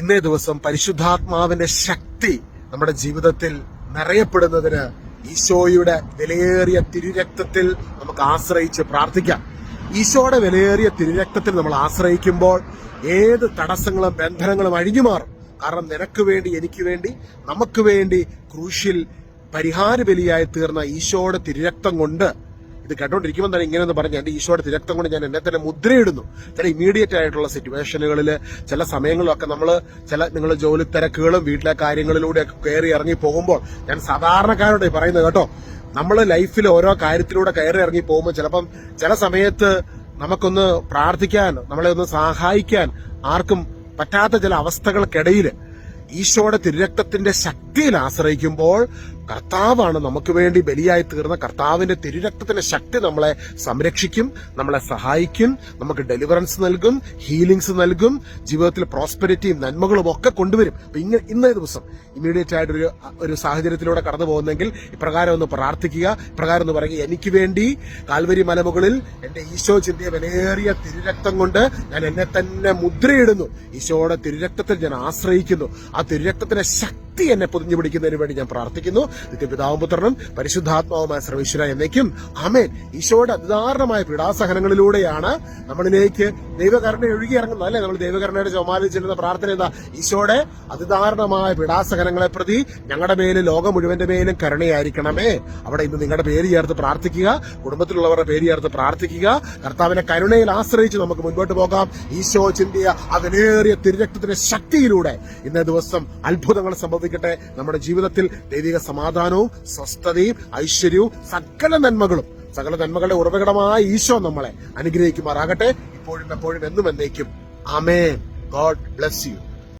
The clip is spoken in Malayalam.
ഇന്നേ ദിവസം പരിശുദ്ധാത്മാവിന്റെ ശക്തി നമ്മുടെ ജീവിതത്തിൽ നിറയപ്പെടുന്നതിന് ഈശോയുടെ വിലയേറിയ തിരുരക്തത്തിൽ നമുക്ക് ആശ്രയിച്ച് പ്രാർത്ഥിക്കാം. ഈശോയുടെ വിലയേറിയ തിരുരക്തത്തിൽ നമ്മൾ ആശ്രയിക്കുമ്പോൾ ഏത് തടസ്സങ്ങളും ബന്ധനങ്ങളും അഴിഞ്ഞു മാറും. കാരണം നിനക്ക് വേണ്ടി എനിക്ക് വേണ്ടി നമുക്ക് വേണ്ടി ക്രൂശിൽ പരിഹാര ബലിയായി തീർന്ന ഈശോയുടെ തിരുരക്തം കൊണ്ട് ഇത് കേട്ടോണ്ടിരിക്കുമ്പോൾ തന്നെ ഇങ്ങനെ ഒന്ന് പറഞ്ഞ് എന്റെ ഈശോയുടെ തിരക്തം കൊണ്ട് ഞാൻ എന്നെ തന്നെ മുദ്രയിടുന്നു. ചില ഇമീഡിയറ്റ് ആയിട്ടുള്ള സിറ്റുവേഷനുകളിൽ ചില സമയങ്ങളിലൊക്കെ നമ്മൾ ചില നിങ്ങളുടെ ജോലി തിരക്കുകളും വീട്ടിലെ കാര്യങ്ങളിലൂടെ ഒക്കെ കയറി ഇറങ്ങി പോകുമ്പോൾ ഞാൻ സാധാരണക്കാരോട് പറയുന്നത് കേട്ടോ നമ്മൾ ലൈഫിൽ ഓരോ കാര്യത്തിലൂടെ കയറി ഇറങ്ങി പോകുമ്പോൾ ചിലപ്പം ചില സമയത്ത് നമുക്കൊന്ന് പ്രാർത്ഥിക്കാൻ നമ്മളെ ഒന്ന് സഹായിക്കാൻ ആർക്കും പറ്റാത്ത ചില അവസ്ഥകൾക്കിടയിൽ ഈശോയുടെ തിരുരക്തത്തിന്റെ ശക്തിയിൽ ആശ്രയിക്കുമ്പോൾ കർത്താവാണ് നമുക്ക് വേണ്ടി ബലിയായി തീർന്ന കർത്താവിന്റെ തിരുരക്തത്തിന്റെ ശക്തി നമ്മളെ സംരക്ഷിക്കും നമ്മളെ സഹായിക്കും നമുക്ക് ഡെലിവറൻസ് നൽകും ഹീലിംഗ്സ് നൽകും ജീവിതത്തിൽ പ്രോസ്പെരിറ്റിയും നന്മകളും ഒക്കെ കൊണ്ടുവരും. ഇങ്ങനെ ഇന്നേ ദിവസം ഇമ്മീഡിയറ്റ് ആയിട്ട് ഒരു ഒരു സാഹചര്യത്തിലൂടെ കടന്നു പോകുന്നെങ്കിൽ ഇപ്രകാരം ഒന്ന് പ്രാർത്ഥിക്കുക. ഇപ്രകാരം ഒന്ന് പറയുക എനിക്ക് വേണ്ടി കാൽവരി മലമുകളിൽ എന്റെ ഈശോ ചിന്തിയ വിലയേറിയ തിരുരക്തം കൊണ്ട് ഞാൻ എന്നെ തന്നെ മുദ്രയിടുന്നു. ഈശോയുടെ തിരുരക്തത്തിൽ ഞാൻ ആശ്രയിക്കുന്നു. ആ തിരുരക്തത്തിന്റെ ശക്തി എന്നെ പൊതിഞ്ഞു പിടിക്കുന്നതിന് വേണ്ടി ഞാൻ പ്രാർത്ഥിക്കുന്നു. നിത്യപിതാവും പുത്രനും പരിശുദ്ധാത്മാവുമായ സർവീശ്വര എന്നേക്കും. അമേൻ ഈശോയുടെ അതിദാരണമായ പീഡാസഹനങ്ങളിലൂടെയാണ് നമ്മളിലേക്ക് ദൈവകരുണ ഒഴുകി ഇറങ്ങുന്നത് അല്ലേ? നമ്മൾ ദൈവകരുണയുടെ ചുമാലിൽ ചെല്ലുന്ന പ്രാർത്ഥന എന്താ? ഈശോയുടെ അതിദാരുണമായ പീഡാസഹനങ്ങളെ പ്രതി ഞങ്ങളുടെ മേലും ലോകം മുഴുവന്റെ മേലും കരുണയായിരിക്കണമേ. അവിടെ ഇന്ന് നിങ്ങളുടെ പേര് ചേർത്ത് പ്രാർത്ഥിക്കുക കുടുംബത്തിലുള്ളവരുടെ പേര് ചേർത്ത് പ്രാർത്ഥിക്കുക. കർത്താവിന്റെ കരുണയിൽ ആശ്രയിച്ച് നമുക്ക് മുൻപോട്ട് പോകാം. ഈശോ ചിന്തിയ അതിലേറിയ തിരുരക്തത്തിന്റെ ശക്തിയിലൂടെ ഇന്ന ദിവസം അത്ഭുതങ്ങൾ സംഭവിക്കട്ടെ. നമ്മുടെ ജീവിതത്തിൽ ദൈവിക സമാധാനവും സ്വസ്ഥതയും ഐശ്വര്യവും സകല നന്മകളും സകല നന്മകളുടെ ഉറവിടമായ ഈശോ നമ്മളെ അനുഗ്രഹിക്കുമാറാകട്ടെ. ഇപ്പോഴും എപ്പോഴും എന്നും എന്നേക്കും. ആമേൻ. God bless you.